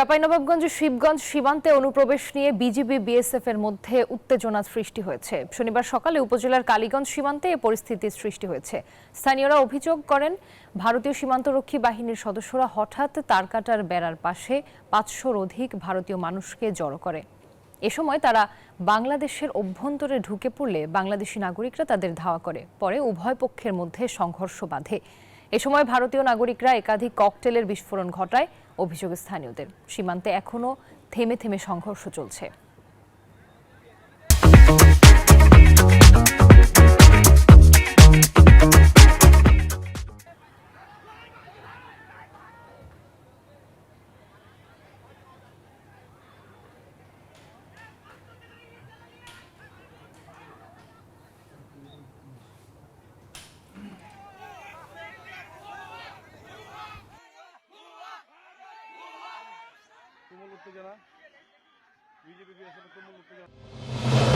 চাঁপাইনবাবগঞ্জ, শিবগঞ্জ সীমান্তে অনুপ্রবেশ নিয়ে বিজিবি বিএসএফ এর মধ্যে উত্তেজনা সৃষ্টি হয়েছে। শনিবার সকালে উপজেলার কালীগঞ্জ সীমান্তে এ পরিস্থিতির সৃষ্টি হয়েছে। স্থানীয়রা অভিযোগ করেন, ভারতীয় সীমান্তরক্ষী বাহিনীর সদস্যরা হঠাৎ তারকাটার বেড়ার পাশে পাঁচশোর অধিক ভারতীয় মানুষকে জড়ো করে। এ সময় তারা বাংলাদেশের অভ্যন্তরে ঢুকে পড়লে বাংলাদেশি নাগরিকরা তাদের ধাওয়া করে। পরে উভয় পক্ষের মধ্যে সংঘর্ষ বাধে। এ সময় ভারতীয় নাগরিকরা একাধিক ককটেলের বিস্ফোরণ ঘটায়, অভিযোগ স্থানীয়দের। সীমান্তে এখনও থেমে থেমে সংঘর্ষ চলছে। তুমুল উত্তেজনা। বিজেপি বিএসএফ তুমুল উত্তেজনা।